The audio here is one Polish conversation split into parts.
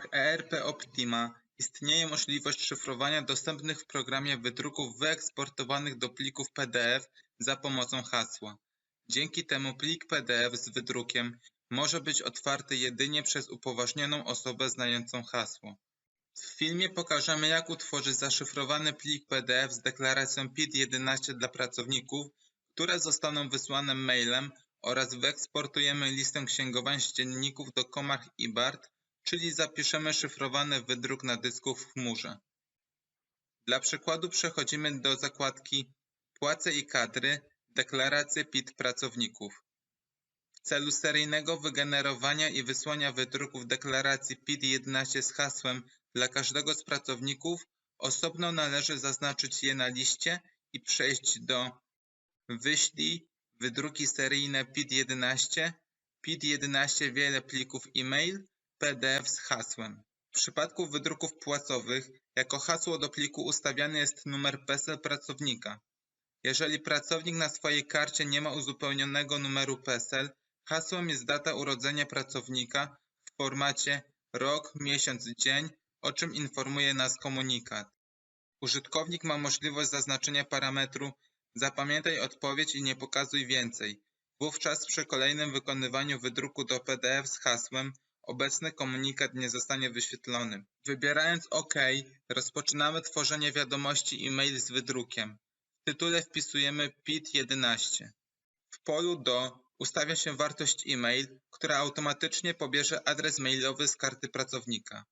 ramach ERP Optima istnieje możliwość szyfrowania dostępnych w programie wydruków wyeksportowanych do plików PDF za pomocą hasła. Dzięki temu plik PDF z wydrukiem może być otwarty jedynie przez upoważnioną osobę znającą hasło. W filmie pokażemy jak utworzyć zaszyfrowany plik PDF z deklaracją PIT-11 dla pracowników, które zostaną wysłane mailem oraz wyeksportujemy listę księgowań z dzienników do Komach i BART, czyli zapiszemy szyfrowany wydruk na dysku w chmurze. Dla przykładu przechodzimy do zakładki Płace i kadry, deklaracje PIT pracowników. W celu seryjnego wygenerowania i wysłania wydruków deklaracji PIT-11 z hasłem dla każdego z pracowników osobno należy zaznaczyć je na liście i przejść do Wyślij wydruki seryjne PIT-11, PIT-11 wiele plików e-mail, PDF z hasłem. W przypadku wydruków płacowych jako hasło do pliku ustawiany jest numer PESEL pracownika. Jeżeli pracownik na swojej karcie nie ma uzupełnionego numeru PESEL, hasłem jest data urodzenia pracownika w formacie rok, miesiąc, dzień, o czym informuje nas komunikat. Użytkownik ma możliwość zaznaczenia parametru Zapamiętaj odpowiedź i nie pokazuj więcej. Wówczas przy kolejnym wykonywaniu wydruku do PDF z hasłem obecny komunikat nie zostanie wyświetlony. Wybierając OK, rozpoczynamy tworzenie wiadomości e-mail z wydrukiem. W tytule wpisujemy PIT-11. W polu do ustawia się wartość e-mail, która automatycznie pobierze adres mailowy z karty pracownika.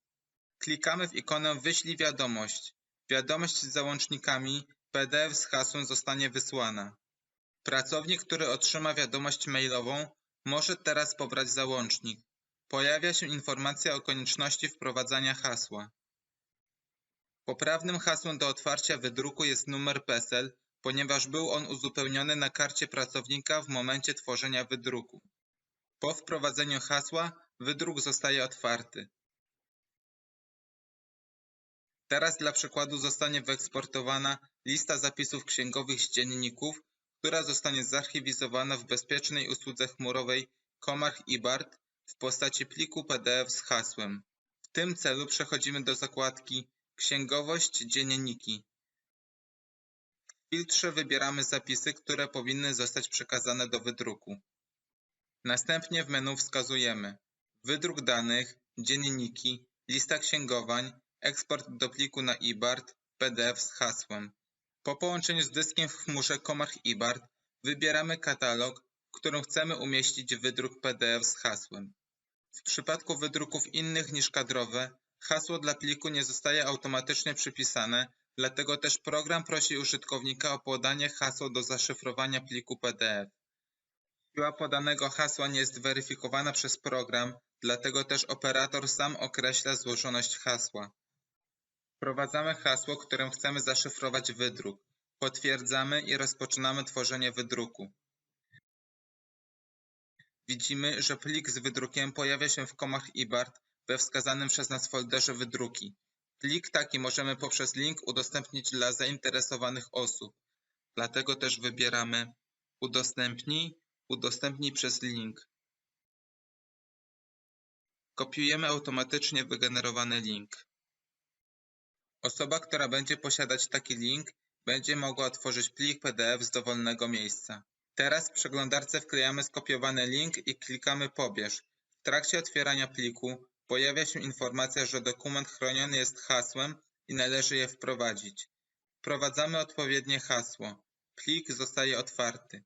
Klikamy w ikonę Wyślij wiadomość. Wiadomość z załącznikami PDF z hasłem zostanie wysłana. Pracownik, który otrzyma wiadomość mailową, może teraz pobrać załącznik. Pojawia się informacja o konieczności wprowadzania hasła. Poprawnym hasłem do otwarcia wydruku jest numer PESEL, ponieważ był on uzupełniony na karcie pracownika w momencie tworzenia wydruku. Po wprowadzeniu hasła wydruk zostaje otwarty. Teraz dla przykładu zostanie wyeksportowana lista zapisów księgowych z dzienników, która zostanie zarchiwizowana w bezpiecznej usłudze chmurowej Komach i BART w postaci pliku PDF z hasłem. W tym celu przechodzimy do zakładki Księgowość Dzienniki. W filtrze wybieramy zapisy, które powinny zostać przekazane do wydruku. Następnie w menu wskazujemy Wydruk danych, dzienniki, lista księgowań, eksport do pliku na IBART, PDF z hasłem. Po połączeniu z dyskiem w chmurze Komach IBART wybieramy katalog, w którym chcemy umieścić wydruk PDF z hasłem. W przypadku wydruków innych niż kadrowe, hasło dla pliku nie zostaje automatycznie przypisane, dlatego też program prosi użytkownika o podanie hasła do zaszyfrowania pliku PDF. Siła podanego hasła nie jest weryfikowana przez program, dlatego też operator sam określa złożoność hasła. Wprowadzamy hasło, którym chcemy zaszyfrować wydruk. Potwierdzamy i rozpoczynamy tworzenie wydruku. Widzimy, że plik z wydrukiem pojawia się w komach IBART we wskazanym przez nas folderze wydruki. Plik taki możemy poprzez link udostępnić dla zainteresowanych osób. Dlatego też wybieramy Udostępnij, udostępnij przez link. Kopiujemy automatycznie wygenerowany link. Osoba, która będzie posiadać taki link, będzie mogła otworzyć plik PDF z dowolnego miejsca. Teraz w przeglądarce wklejamy skopiowany link i klikamy Pobierz. W trakcie otwierania pliku pojawia się informacja, że dokument chroniony jest hasłem i należy je wprowadzić. Wprowadzamy odpowiednie hasło. Plik zostaje otwarty.